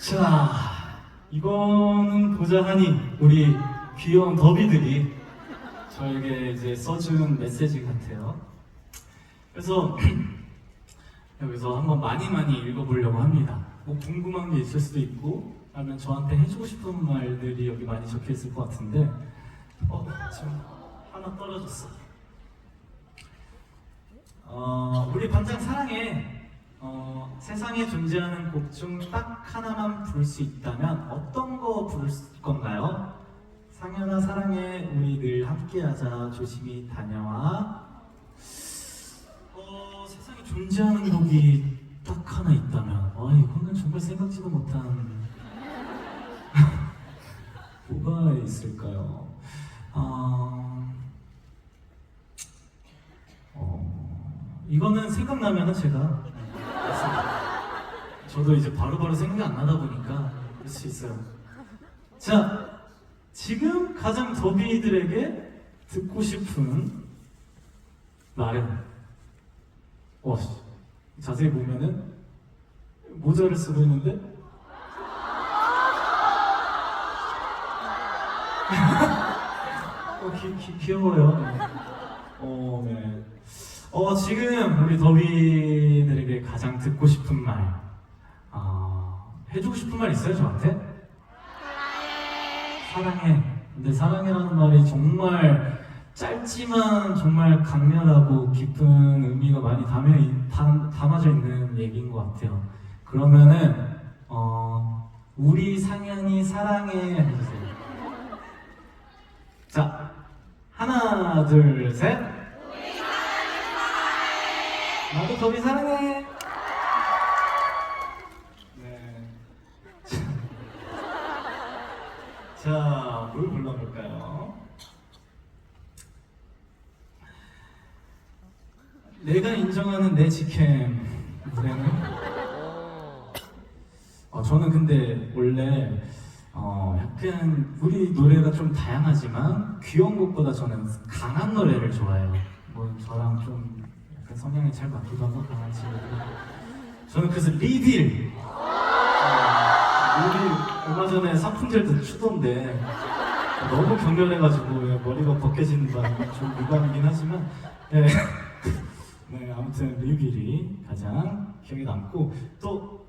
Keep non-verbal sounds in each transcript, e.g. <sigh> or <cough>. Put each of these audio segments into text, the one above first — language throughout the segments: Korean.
자, 이거는 보자 하니 우리 귀여운 더비들이 저에게 이제 써준 메시지 같아요. 그래서 <clears throat> 여기서 한번 많이 많이 읽어보려고 합니다. 뭐 궁금한 게 있을 수도 있고, 아니면 저한테 해주고 싶은 말들이 여기 많이 적혀 있을 것 같은데, 어, 지금 하나 떨어졌어. 어, 우리 반장 사랑해. 어, 세상에 존재하는 곡 중 딱 하나만 부를 수 있다면 어떤 거 부를 건가요? 상현아 사랑해 우리 늘 함께하자 조심히 다녀와 어, 세상에 존재하는 곡이 딱 하나 있다면 아 이거는 정말 생각지도 못한 <laughs> 뭐가 있을까요? 아, 어, 이거는 생각나면은 제가 저도 이제 바로바로 생각이 안 나다 보니까 그럴 수 있어요. 자, 지금 가장 더비들에게 듣고 싶은 말은 와, 씨, 자세히 보면은 모자를 쓰고 있는데 <laughs> 어, 귀, 귀, 귀여워요. 네. 어, 네. 어, 지금 우리 더비들에게 가장 듣고 싶은 말, 아, 해주고 싶은 말 있어요, 저한테? 사랑해. 근데 사랑해라는 말이 정말 짧지만 정말 강렬하고 깊은 의미가 많이 담여, 있- 담, 담아져 있는 얘기인 것 같아요. 그러면은, 어, 우리 상현이 사랑해 해주세요. 자, 하나, 둘, 셋. 나도 더비 사랑해. 네. 자, 뭘 불러 볼까요? 내가 인정하는 내 직캠 무대는? 어, 저는 근데 원래 어, 약간 우리 노래가 좀 다양하지만 귀여운 곡보다 저는 강한 노래를 좋아해요. 뭐 저랑 좀 약간 성향이 잘 맞기도 하고 강한 친구들. 저는 그래서 리빌. 어, 리빌 얼마 전에 사푼젤도 추던데 너무 격렬해가지고 예, 머리가 벗겨지는 바람에 좀 유감이긴 하지만 네. <laughs> 네 아무튼 리빌이 가장 기억에 남고 또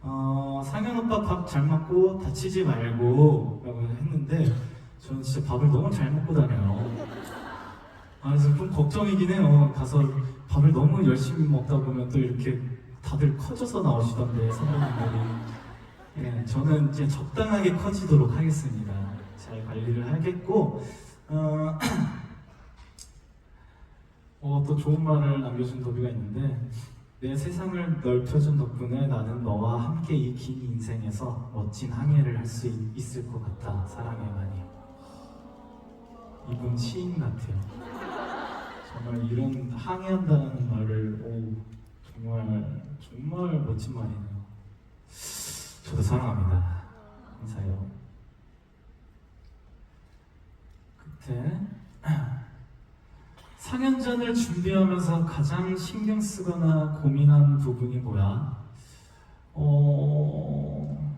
어, 상현 오빠 밥 잘 먹고 다치지 말고 라고 했는데 저는 진짜 밥을 너무 잘 먹고 다녀요. 아, 그래서 좀 걱정이긴 해요. 가서 밥을 너무 열심히 먹다 보면 또 이렇게 다들 커져서 나오시던데 선배님들이. 예, 저는 이제 적당하게 커지도록 하겠습니다 잘 관리를 하겠고 어, <clears throat> 어, 또 좋은 말을 남겨준 도비가 있는데 내 세상을 넓혀준 덕분에 나는 너와 함께 이 긴 인생에서 멋진 항해를 할 수 있을 것 같아. 사랑해 많이 이분 시인 같아요. 정말 이런 항해한다는 말을 오 정말 정말 멋진 말이네요. 저도 사랑합니다. 감사해요 끝에 상현전을 준비하면서 가장 신경 쓰거나 고민한 부분이 뭐야? 어,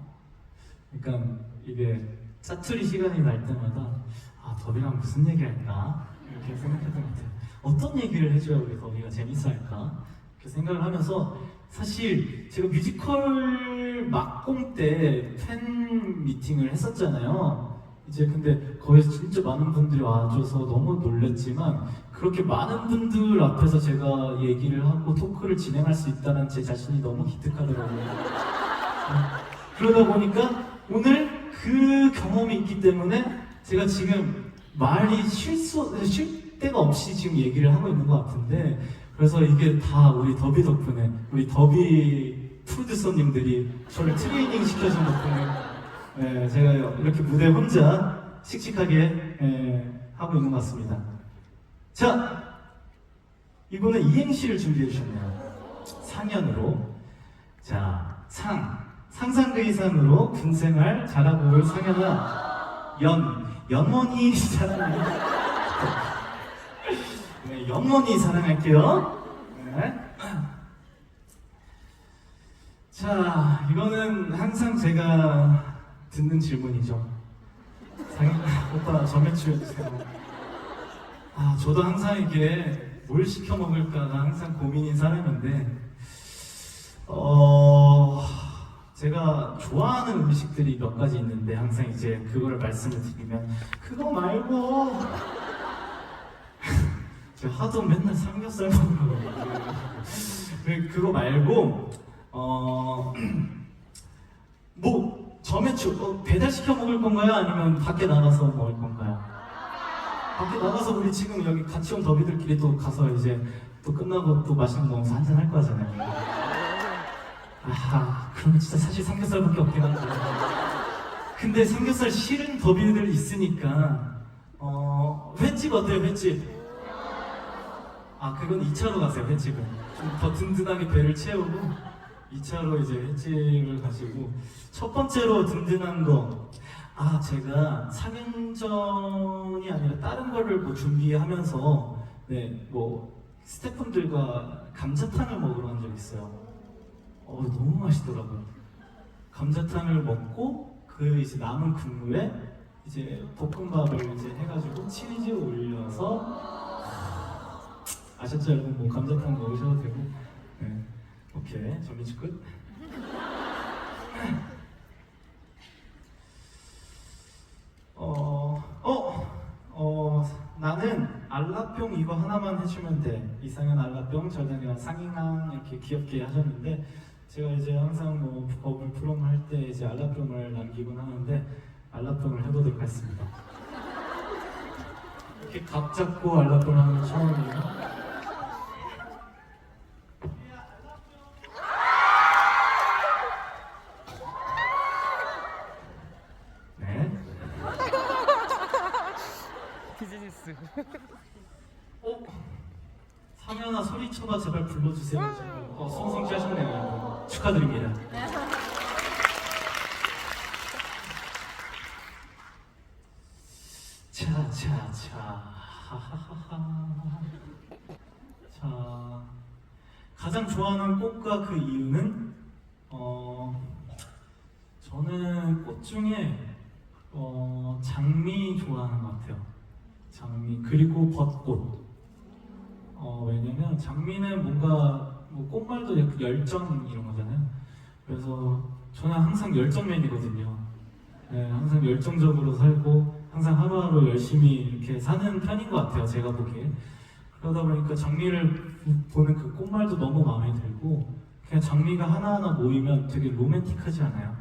그러니까 이게 짜투리 시간이 날 때마다 아 더비랑 무슨 얘기 할까 이렇게 생각했던 것 같아요. 어떤 얘기를 해줘야 우리 더비가 재밌어할까 이렇게 생각을 하면서 사실 제가 뮤지컬 막공 때 팬 미팅을 했었잖아요. 이제 근데 거기서 진짜 많은 분들이 와줘서 너무 놀랬지만 그렇게 많은 분들 앞에서 제가 얘기를 하고 토크를 진행할 수 있다는 제 자신이 너무 기특하더라고요. 그러다 보니까 오늘 그 경험이 있기 때문에 제가 지금 말이 쉴수 쉴 데가 없이 지금 얘기를 하고 있는 것 같은데 그래서 이게 다 우리 더비 덕분에 우리 더비 프로듀서님들이 저를 트레이닝 시켜준 덕분에 네, 제가 이렇게 무대 혼자 씩씩하게 예, 하고 있는 것 같습니다. 자, 이번에 이행시를 준비해 주셨네요. 상현으로. 자, 상. 상상 그 이상으로 군생활 잘하고 올 상현아. 연. 연원이 사랑해. 네, 연원이 사랑할게요. 네. 자, 이거는 항상 제가 듣는 질문이죠. 상인 <laughs> 오빠 저 매출 해주세요. 아, 저도 항상 이게 뭘 시켜 먹을까가 항상 고민인 사람인데, 어, 제가 좋아하는 음식들이 몇 가지 있는데 항상 이제 그걸 말씀을 드리면 그거 말고 <laughs> 제가 하도 맨날 삼겹살 먹으라고 그- 그거 말고 어. <clears throat> 뭐 점액추 어, 배달 시켜 먹을 건가요? 아니면 밖에 나가서 먹을 건가요? 밖에 나가서 우리 지금 여기 같이 온 더비들끼리 또 가서 이제 또 끝나고 또 맛있는 거 먹으면서 한잔 할 거잖아요. 아, 그러면 진짜 사실 삼겹살밖에 없긴 한데. 근데 삼겹살 싫은 더비들 있으니까 어 횟집 어때요? 횟집? 아 그건 2차로 가세요 횟집은 좀 더 든든하게 배를 채우고 2차로 이제 횟집을 가시고 첫 번째로 든든한 거. 아 제가 3년전이 아니라 다른 거를 뭐 준비하면서 네 뭐 스태프분들과 감자탕을 먹으러 간적 있어요. 어 너무 맛있더라고요. 감자탕을 먹고 그 이제 남은 국물에 이제 볶음밥을 이제 해가지고 치즈 올려서 아셨죠? 여러분? 뭐 감자탕 먹으셔도 되고. 네 오케이 전미치 끝 <laughs> 어, 어, 어, 나는 알라뿅 이거 하나만 해주면 돼. 이상현 알라뿅, 저장현 상인왕 이렇게 귀엽게 하셨는데 제가 이제 항상 뭐 버블 프롬 할 때 이제 알라뿅을 남기곤 하는데 알라뿅을 해보도록 하겠습니다. <laughs> 이렇게 각 잡고 알라뿅 하는 거 처음이에요. 네. 비즈니스. 어? 상현아 소리쳐봐 제발 불러주세요. 어, 송승씨 하셨네요. 축하드립니다. 자, 자, 자. 하하하하. <laughs> 자. 가장 좋아하는 꽃과 그 이유는 어 저는 꽃 중에 어 장미 좋아하는 것 같아요. 장미 그리고 벚꽃. 어 왜냐면 장미는 뭔가 뭐 꽃말도 약간 열정 이런 거잖아요. 그래서 저는 항상 열정맨이거든요. 네, 항상 열정적으로 살고 항상 하루하루 열심히 이렇게 사는 편인 것 같아요. 제가 보기에. 그러다 보니까 장미를 보는 그 꽃말도 너무 마음에 들고 그냥 장미가 하나하나 모이면 되게 로맨틱하지 않아요?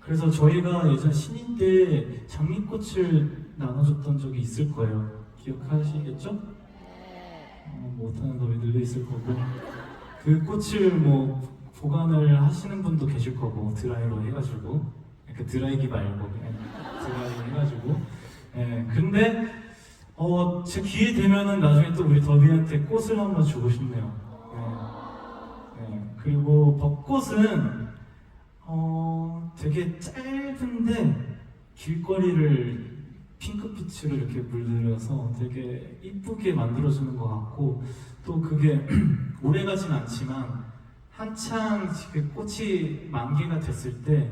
그래서 저희가 예전 신인 때 장미꽃을 나눠줬던 적이 있을 거예요. 기억하시겠죠? 어, 못하는 더비들도 있을 거고 그 꽃을 뭐 보관을 하시는 분도 계실 거고 드라이로 해가지고 그 드라이기 말고 그냥 드라이 해가지고 예 근데 어, 제 기회 되면은 나중에 또 우리 더비한테 꽃을 한번 주고 싶네요. 네. 네. 그리고 벚꽃은 어, 되게 짧은데 길거리를 핑크빛으로 이렇게 물들여서 되게 이쁘게 만들어주는 것 같고 또 그게 <clears throat> 오래 가진 않지만 한창 그 꽃이 만개가 됐을 때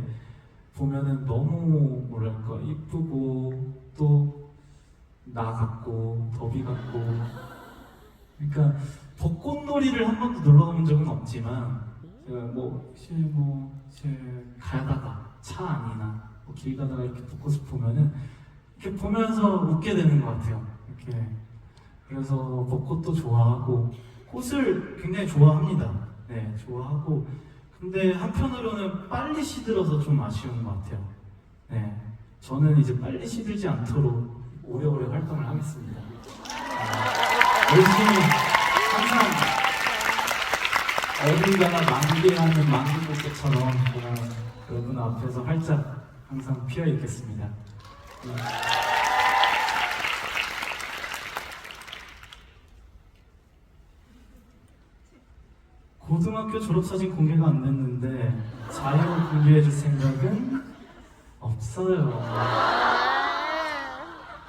보면은 너무 뭐랄까 이쁘고 또 나 같고 더비 같고. 그러니까 벚꽃놀이를 한 번도 놀러 가본 적은 없지만 제가 뭐 혹시 뭐 가다가 차 안이나 뭐 길 가다가 이렇게 벚꽃을 보면은 이렇게 보면서 웃게 되는 것 같아요. 이렇게 그래서 벚꽃도 좋아하고 꽃을 굉장히 좋아합니다. 네, 좋아하고 근데 한편으로는 빨리 시들어서 좀 아쉬운 것 같아요. 네, 저는 이제 빨리 시들지 않도록 오래오래 활동을 하겠습니다. 네, 열심히 항상 어딜 가나 만개하는 만개꽃처럼 여러분 앞에서 활짝 항상 피어 있겠습니다. 네. 고등학교 졸업사진 공개가 안 됐는데 자료 공개해줄 생각은 없어요.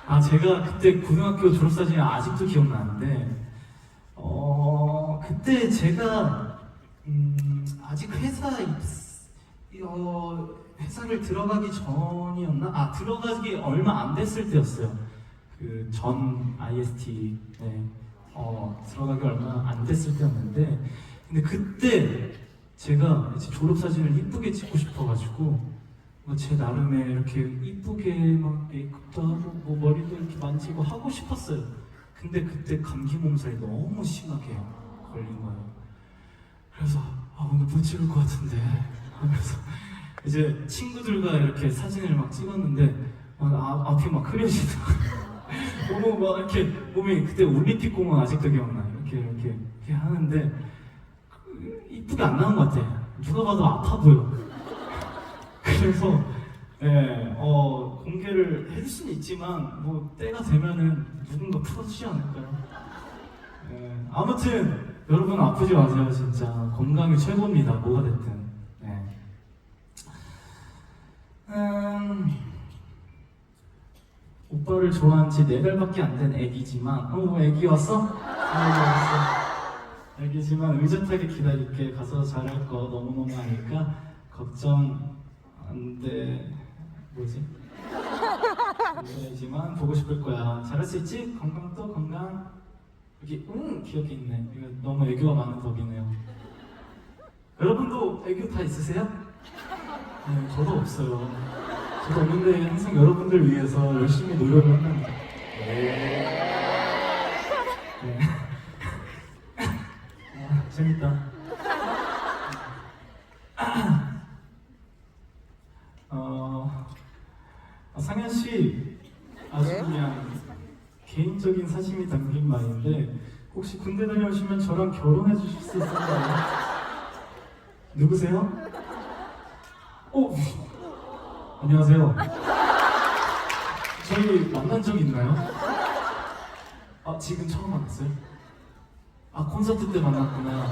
아 제가 그때 고등학교 졸업사진이 아직도 기억나는데 어 그때 제가 음, 아직 회사 입사 어, 회사를 들어가기 전이었나? 아 들어가기 얼마 안 됐을 때였어요. 그 전 IST 네, 어, 들어가기 얼마 안 됐을 때였는데 근데 그때 제가 졸업 사진을 이쁘게 찍고 싶어가지고 뭐제 나름의 이렇게 이쁘게 막 메이크업도 하고 뭐 머리도 이렇게 만지고 하고 싶었어요. 근데 그때 감기 몸살이 너무 심하게 걸린 거예요. 그래서 아 오늘 못 찍을 것 같은데 하면서 이제 친구들과 이렇게 사진을 막 찍었는데 막 아, 앞이 막 흐려지더라고요. 너무 <laughs> 막 이렇게 몸이 그때 올림픽 공원 아직도 기억나. 이렇게 이렇게 이렇게 하는데 그, 이쁘게 안 나온 것 같아. 누가 봐도 아파 보여. <laughs> 그래서 예, 어, 공개를 해줄 수는 있지만 뭐 때가 되면은 누군가 풀어주지 않을까요? 예, 아무튼 여러분 아프지 마세요 진짜 건강이 최고입니다 뭐가 됐든 네. 음, 오빠를 좋아한 지네 달밖에 안 된 애기지만 어 애기 왔어? 애기 왔어 애기지만 의젓하게 기다릴게 가서 잘할 거 너무너무 아니까 걱정 안돼 뭐지? 안되지만 보고 싶을 거야 잘할 수 있지? 건강 또 건강 여기 응 기억이 있네 이거 너무 애교가 많은 덕이네요 여러분도 애교 다 있으세요? 네 저도 없어요 저도 없는데 항상 여러분들 위해서 열심히 노력을 합니다 네. 아, 재밌다 어, 아, 상현 씨 아주 네? 그냥 개인적인 사심이 담긴 말인데 혹시 군대 다녀오시면 저랑 결혼해 주실 수 있을까요? 누구세요? 어, 안녕하세요. 저희 만난 적 있나요? 아 지금 처음 만났어요? 아 콘서트 때 만났구나.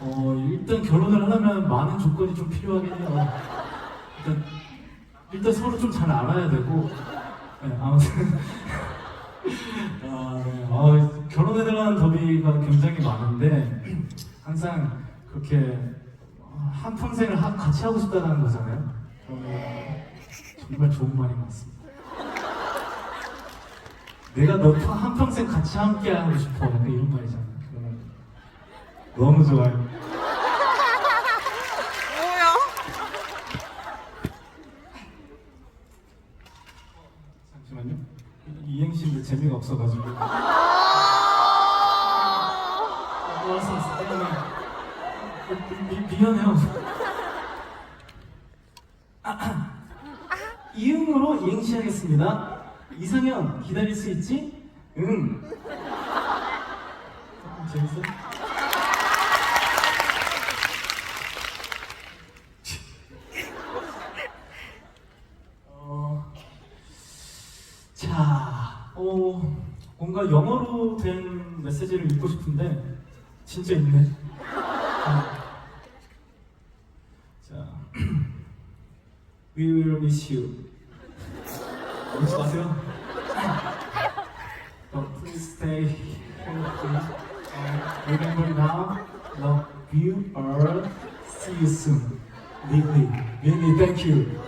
어 일단 결혼을 하려면 많은 조건이 좀 필요하긴 해요. 일단 일단 서로 좀 잘 알아야 되고 네, 아무튼 <laughs> 아, 네. 어, 결혼해달라는 더비가 굉장히 많은데 항상 그렇게 한 평생을 하- 같이 하고 싶다는 거잖아요. 그러면 정말 좋은 말인 것 같습니다. 내가 너한 평생 같이 함께 하고 싶어 약간 이런 말이잖아요. 그러면 너무 좋아요. 뭐야? 잠시만요. 이- 이행시인데 재미가 없어가지고. <laughs> 아, 왔어, 왔어. 미안해. 미, 미안해요. 아, 이응으로 이행시 하겠습니다. 이상현, 기다릴 수 있지? 응. 어, 재밌어? 어, 자, 어, 뭔가 영어로 된 메시지를 읽고 싶은데 진짜 있네. 어. 자, We will miss you. 울지 마세요. But please stay healthy. And remember now, love you all. See you soon. Lily, Lily, thank you.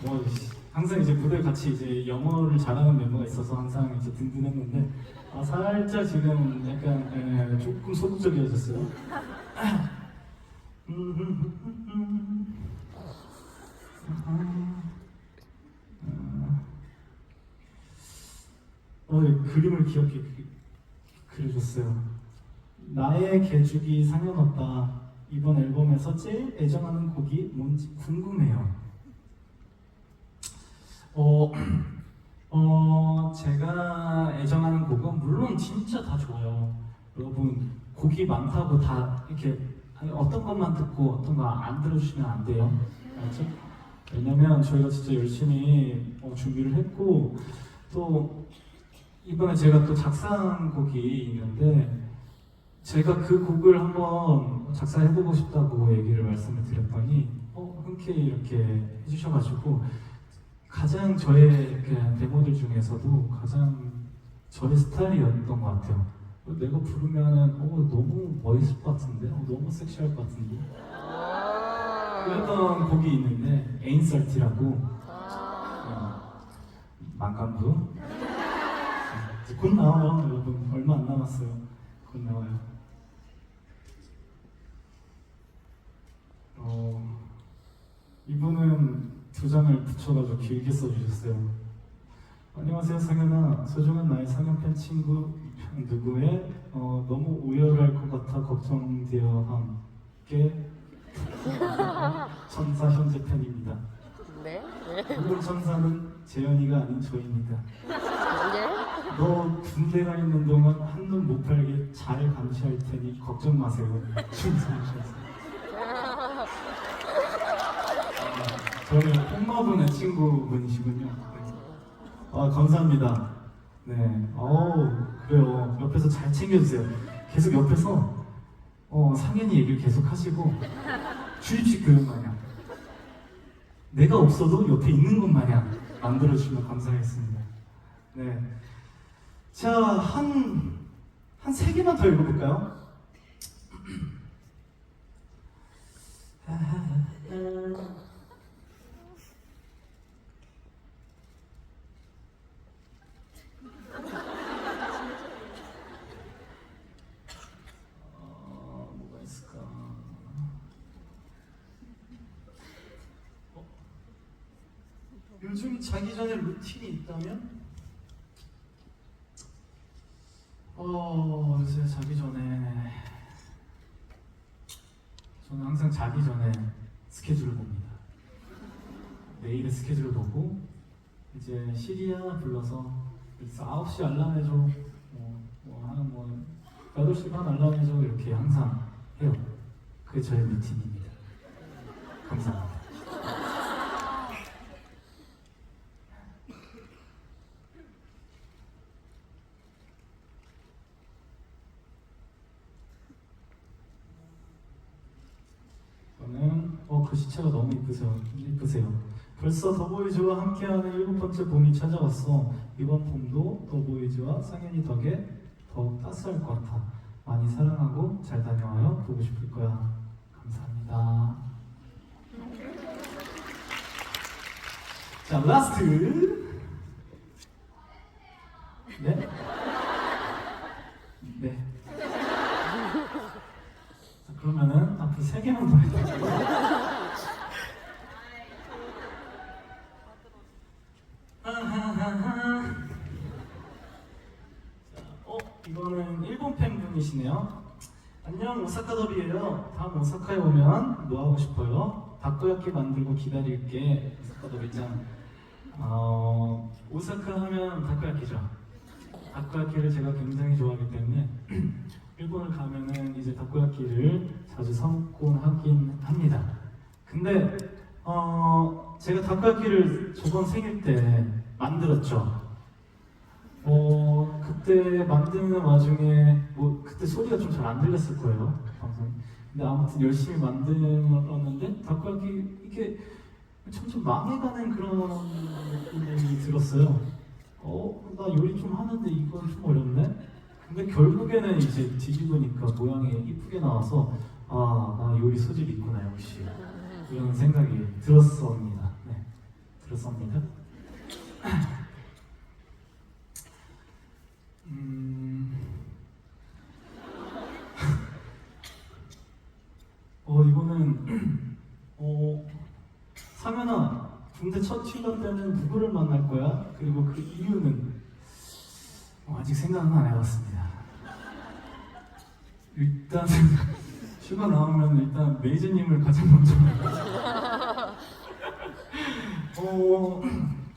뭐 항상 이제 무대 같이 이제 영어를 잘하는 멤버가 있어서 항상 이제 든든했는데 아 살짝 지금 약간 예, 조금 소극적이어졌어요. 어, 예, 그림을 그- 그려줬어요. 나의 개주기 상현오빠 이번 앨범에서 제일 애정하는 곡이 뭔지 궁금해요. 어, <clears throat> 어, 제가 애정하는 곡은 물론 진짜 다 좋아요. 여러분 곡이 많다고 다 이렇게 아니, 어떤 것만 듣고 어떤 거 안 들어주시면 안 돼요. 알죠? 왜냐면 저희가 진짜 열심히 어, 준비를 했고 또 이번에 제가 또 작사한 곡이 있는데 제가 그 곡을 한번 작사해보고 싶다고 얘기를 말씀을 드렸더니 어, 흔쾌히 이렇게 해주셔가지고 가장 저의 그 데모들 중에서도 가장 저의 스타일이었던 것 같아요. 어, 내가 부르면은 어 너무 멋있을 것 같은데, 어, 너무 섹시할 것 같은데. 그랬던 곡이 있는데 에인설티라고. 어, 만감부 이제 곧 나와요 여러분. 얼마 안 남았어요. 곧 나와요. 어, 이분은 두 장을 붙여가지고 길게 써주셨어요 안녕하세요 상현아 소중한 나의 상현팬 친구 누구의 어, 너무 우열할 것 같아 걱정되어 함께 <laughs> 천사 현재 팬입니다 네? 그분 천사는 재현이가 아닌 저입니다 네? 너 군대 가 있는 동안 한눈 못 팔게 잘 감시할 테니 걱정 마세요. 충성하셨어요. 저는 뽕마분의 친구분이시군요. 네. 아 감사합니다. 네. 어우 그래요. 옆에서 잘 챙겨주세요. 계속 옆에서 어, 상현이 얘기를 계속 하시고 출입식 교육 마냥 내가 없어도 옆에 있는 것 마냥 만들어주시면 감사하겠습니다. 네. 자, 한, 한 세 개만 더 읽어볼까요? 어, 뭐가 있을까? 어? 요즘 자기 전에 루틴이 있다면? 어, 요새 자기 전에 저는 항상 자기 전에 스케줄을 봅니다. 내일의 스케줄을 보고 이제 시리아 불러서 그래서 9시 알람 해줘 뭐, 뭐 하는 뭐 8시 반 알람 해줘 이렇게 항상 해요. 그게 저의 루틴입니다. 감사합니다. 저는 어 글씨체가 너무 이쁘세요. 이쁘세요. 벌써 더보이즈와 함께하는 일곱 번째 봄이 찾아왔어. 이번 봄도 더보이즈와 상현이 덕에 더욱 따스할 것 같아. 많이 사랑하고 잘 다녀와요. 보고 싶을 거야. 감사합니다. 자, 라스트. 네? 네. 자, 그러면은 앞으로 세 개만 더 해드릴게요. 아하하하. 자, 어, 일본 팬분이시네요. 안녕, 오사카 더비예요. 다음 오사카에 오면 뭐 하고 싶어요? 다코야끼 만들고 기다릴게. 오사카 더비짱. 어, 오사카 하면 다코야끼죠. 다코야끼를 제가 굉장히 좋아하기 때문에 <clears throat> 일본을 가면은 이제 다코야끼를 자주 사 먹곤 하긴 합니다. 근데 어 제가 다코야끼를 저번 생일 때 만들었죠. 어 그때 만드는 와중에 뭐 그때 소리가 좀 잘 안 들렸을 거예요 방송. 근데 아무튼 열심히 만들었는데 다코야끼 이게 점점 망해가는 그런 느낌이 들었어요. 어, 나 요리 좀 하는데 이건 좀 어렵네? 근데 결국에는 이제 뒤집으니까 모양이 이쁘게 나와서 아, 나 요리 소질 있구나, 역시. 이런 생각이 들었습니다. 네, 들었습니다. 음... 어, 이거는, 어, 상현아, 군대 첫 휴가 때는 누구를 만날 거야? 그리고 그 이유는 어, 아직 생각은 안 해봤습니다. 일단 <laughs> 휴가 나오면 일단 메이저님을 가장 먼저. 어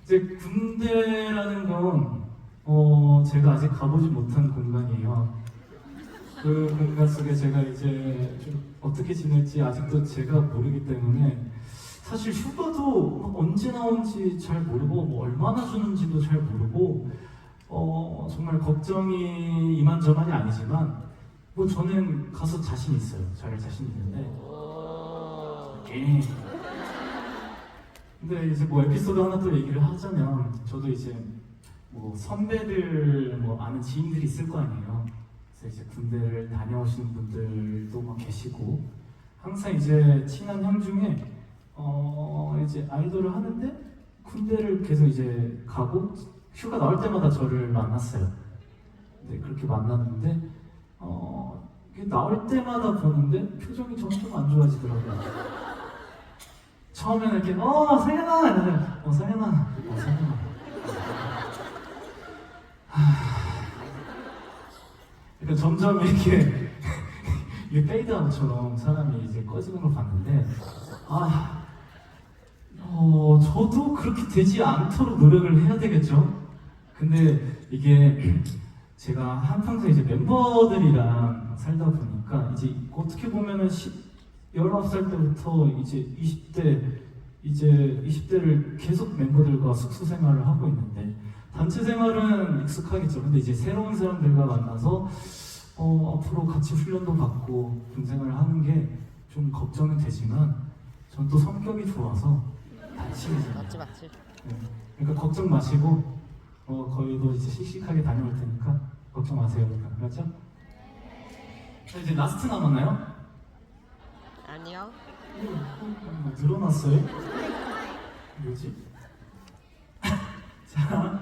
이제 군대라는 건 어, 제가 아직 가보지 못한 공간이에요. 그 공간 속에 제가 이제 좀 어떻게 지낼지 아직도 제가 모르기 때문에 사실 휴가도 언제 나온지 잘 모르고 뭐 얼마나 주는지도 잘 모르고 어, 정말 걱정이 이만저만이 아니지만 뭐 저는 가서 자신 있어요. 잘 자신 있는데 예. 근데 이제 뭐 에피소드 하나 또 얘기를 하자면 저도 이제 뭐 선배들 뭐 아는 지인들이 있을 거 아니에요. 그래서 이제 군대를 다녀오신 분들도 막 계시고 항상 이제 친한 형 중에 어 이제 아이돌을 하는데 군대를 계속 이제 가고 휴가 나올 때마다 저를 만났어요. 네 그렇게 만났는데 어 나올 때마다 보는데 표정이 점점 안 좋아지더라고요. 처음에는 이렇게 어 상현아 어 상현아 어 상현아 그러니까 점점 이렇게 <laughs> 이게 페이드아웃처럼 사람이 이제 꺼지는 걸 봤는데 아, 어, 저도 그렇게 되지 않도록 노력을 해야 되겠죠. 근데 이게 제가 한평생 이제 멤버들이랑 살다 보니까 이제 어떻게 보면은 10, 19살 때부터 이제 20대 이제 20대를 계속 멤버들과 숙소 생활을 하고 있는데 단체 생활은 익숙하겠죠. 근데 이제 새로운 사람들과 만나서 어, 앞으로 같이 훈련도 받고 군 생활을 하는 게 좀 걱정은 되지만 전 또 성격이 좋아서 다 친해져요. 맞지 맞지. 네. 그러니까 걱정 마시고 어, 거기도 이제 씩씩하게 다녀올 테니까 걱정 마세요. 그렇죠? 자, 이제 라스트 남았나요? 아니요. 뭐 늘어났어요? 뭐지? <laughs> 자,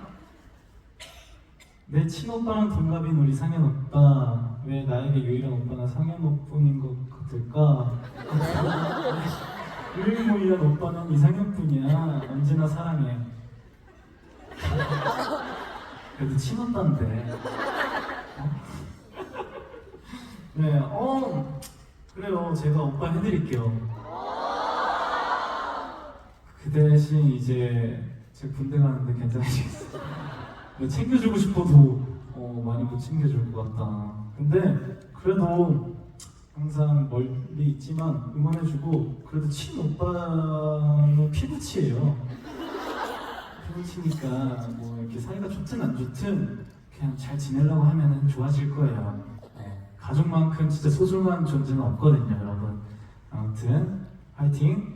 내 친오빠랑 동갑인 우리 상현 오빠 왜 나에게 유일한 오빠는 상현 오뿐인 것 같을까? 유일무이한 오빠는 이상현뿐이야 언제나 사랑해 그래도 친오빠인데 어? 네, 어 그래요 제가 오빠 해드릴게요 그 대신 이제 제가 군대 가는데 괜찮으시겠어요? 근데 챙겨주고 싶어도 어, 많이 못 챙겨줄 것 같다. 근데 그래도 항상 멀리 있지만 응원해주고 그래도 친 오빠는 피부치예요. 피부치니까 뭐 이렇게 사이가 좋든 안 좋든 그냥 잘 지내려고 하면 좋아질 거예요. 네. 가족만큼 진짜 소중한 존재는 없거든요, 여러분. 아무튼 화이팅!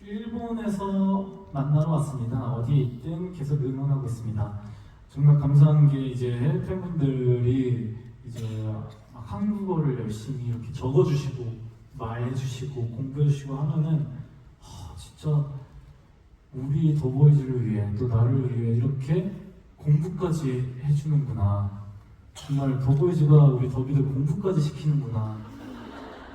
일본에서 만나러 왔습니다. 어디에 있든 계속 응원하고 있습니다. 정말 감사한 게 이제 팬분들이 이제 막 한국어를 열심히 이렇게 적어주시고 말해주시고 공부해주시고 하면은 하, 진짜 우리 더보이즈를 위해 또 나를 위해 이렇게 공부까지 해주는구나. 정말 더보이즈가 우리 더비들 공부까지 시키는구나.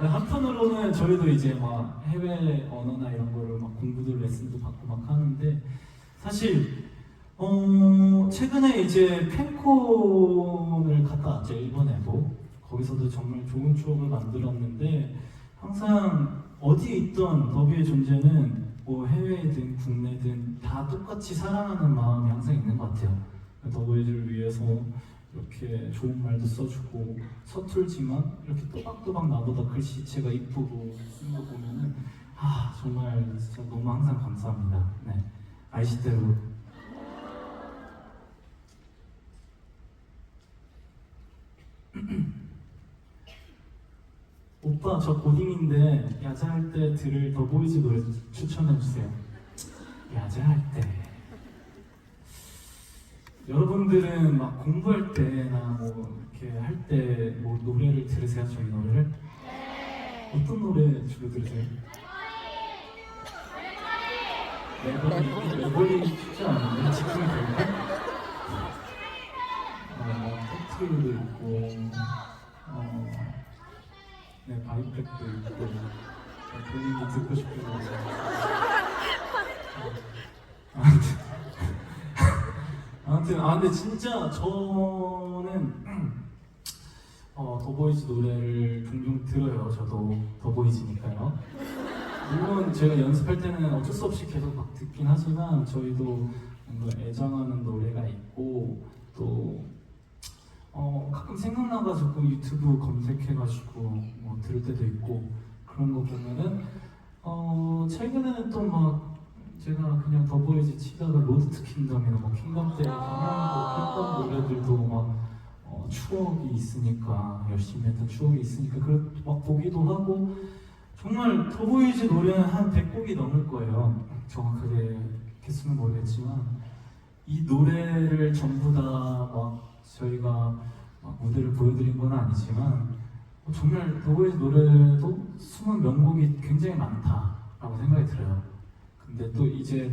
네, 한편으로는 저희도 이제 막 해외 언어나 이런 거를 막 공부도 레슨도 받고 막 하는데 사실 어 최근에 이제 팬콘을 갔다 왔죠 일본에도. 거기서도 정말 좋은 추억을 만들었는데 항상 어디에 있던 더비의 존재는 뭐 해외든 국내든 다 똑같이 사랑하는 마음이 항상 있는 것 같아요. 더보이즈를 위해서 이렇게 좋은 말도 써주고 서툴지만 이렇게 또박또박 나보다 글씨체가 이쁘고 쓰는 거 보면은 아 정말 진짜 너무 항상 감사합니다. 네. 아이시대로 오빠 저 고딩인데 야자할 때 들을 더 보이즈 노래 추천해 주세요. 야자할 때. 여러분들은 막 공부할 때나 뭐 이렇게 할 때 뭐 노래를 들으세요? 저희 노래를? 어떤 노래 주로 들으세요? 레버리 레버리 쉽지 않은데 집중이 될까? 어, 팩트도 있고 어, 네 바이백도 있고 네, 본인이 듣고 싶은 노래 어, 아무튼 <laughs> 아무튼 아 근데 진짜 저는 <clears throat> 어, 더보이즈 노래를 종종 들어요. 저도 더보이즈니까요. 물론 제가 연습할 때는 어쩔 수 없이 계속 막 듣긴 하지만 저희도 뭔가 애정하는 노래가 있고 또 어, 가끔 생각나가지고 유튜브 검색해가지고 뭐 들을 때도 있고 그런 거 보면은 어, 최근에는 또 막 제가 그냥 더보이즈 치다가 로드 투 킹덤이나 뭐 킹덤 때 방향도 했던 노래들도 막 어, 추억이 있으니까 열심히 했던 추억이 있으니까 그걸 막 보기도 하고 정말 더보이즈 노래는 한 100곡이 넘을 거예요. 정확하게 개수는 모르겠지만 이 노래를 전부 다막 저희가 막 무대를 보여드린 건 아니지만 어, 정말 더보이즈 노래도 숨은 명곡이 굉장히 많다라고 생각이 들어요. 근데 또 이제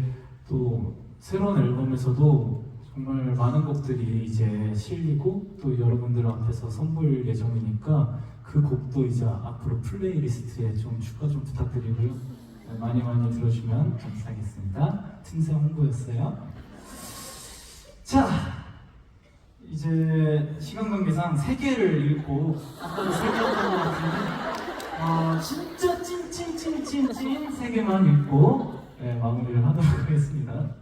또 새로운 앨범에서도 정말 많은 곡들이 이제 실리고 또 여러분들 앞에서 선보일 예정이니까 그 곡도 이제 앞으로 플레이리스트에 좀 추가 좀 부탁드리고요. 네, 많이 많이 들어주면 감사하겠습니다. 틈새 홍보였어요. 자, 이제 시간 관계상 세 개를 읽고 아까도 세 개였던 것 같은데 어, 진짜 찐찐찐찐찐 세 개만 읽고 네, 마무리를 하도록 하겠습니다.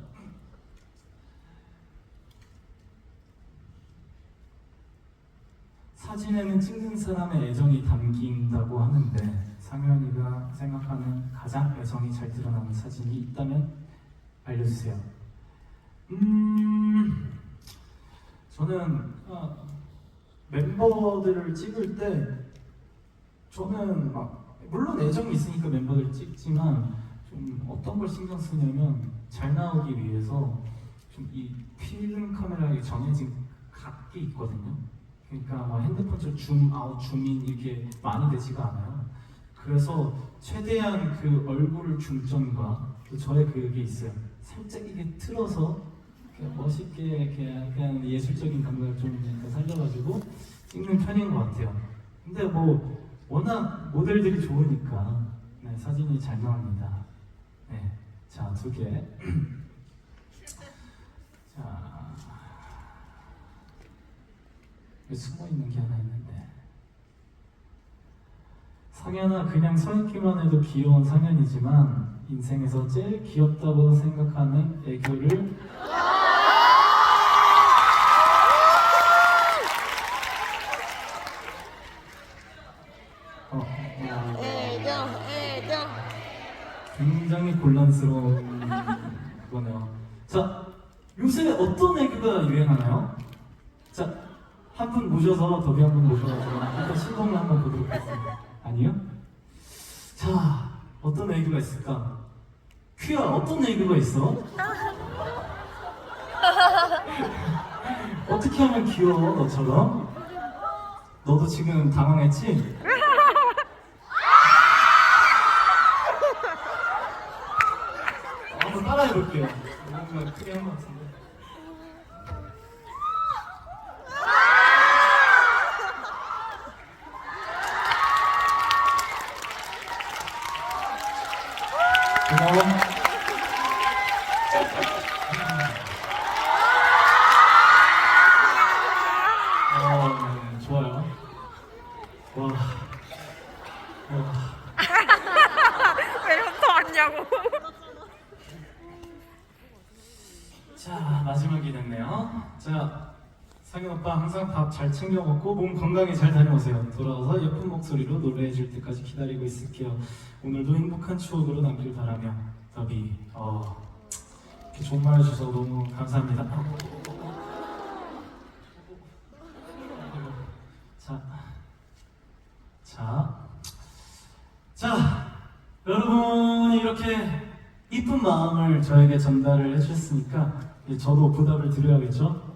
사진에는 찍는 사람의 애정이 담긴다고 하는데 상현이가 생각하는 가장 애정이 잘 드러나는 사진이 있다면 알려주세요. 음, 저는 아, 멤버들을 찍을 때 저는 막 물론 애정이 있으니까 멤버들 찍지만 좀 어떤 걸 신경 쓰냐면 잘 나오기 위해서 좀 이 필름 카메라에 정해진 각이 있거든요. 그러니까 뭐 핸드폰처럼 줌 아웃, 줌인 이게 많이 되지가 않아요. 그래서 최대한 그 얼굴 중점과 또 저의 그게 있어요. 살짝 이게 틀어서 이렇게 멋있게 이렇게 약간 예술적인 감각을 좀 약간 살려가지고 찍는 편인 것 같아요. 근데 뭐 워낙 모델들이 좋으니까 네, 사진이 잘 나옵니다. 네, 자 두 개. <clears throat> 자 숨어 있는 게 하나 있는데. 상현아 그냥 서 있기만 해도 귀여운 상현이지만 인생에서 제일 귀엽다고 생각하는 애교를 한번 시범을 한번 보도록 하겠습니다. 아니요? 자, 어떤 애교가 있을까? 퀴야, 어떤 애교가 있어? <laughs> 어떻게 하면 귀여워, 너처럼? 너도 지금 당황했지? 한번 따라해볼게요. 뭔가 크게 한것 같은데. 고마워. 어, 네, 좋아요. 와. 와. 왜 현타 왔냐고. 자 마지막이 됐네요. 자 상현 오빠 항상 밥 잘 챙겨 먹고 몸 건강히 잘 다녀오세요. 돌아와서 예쁜 목소리로 노래해 줄 때까지 기다리고 있을게요. 오늘도 행복한 추억으로 남길 바라며 더비 어, 이렇게 좋은 말 해주셔서 너무 감사합니다. <laughs> 자, 자, 자, 여러분이 이렇게 이쁜 마음을 저에게 전달을 해주셨으니까 저도 보답을 드려야겠죠?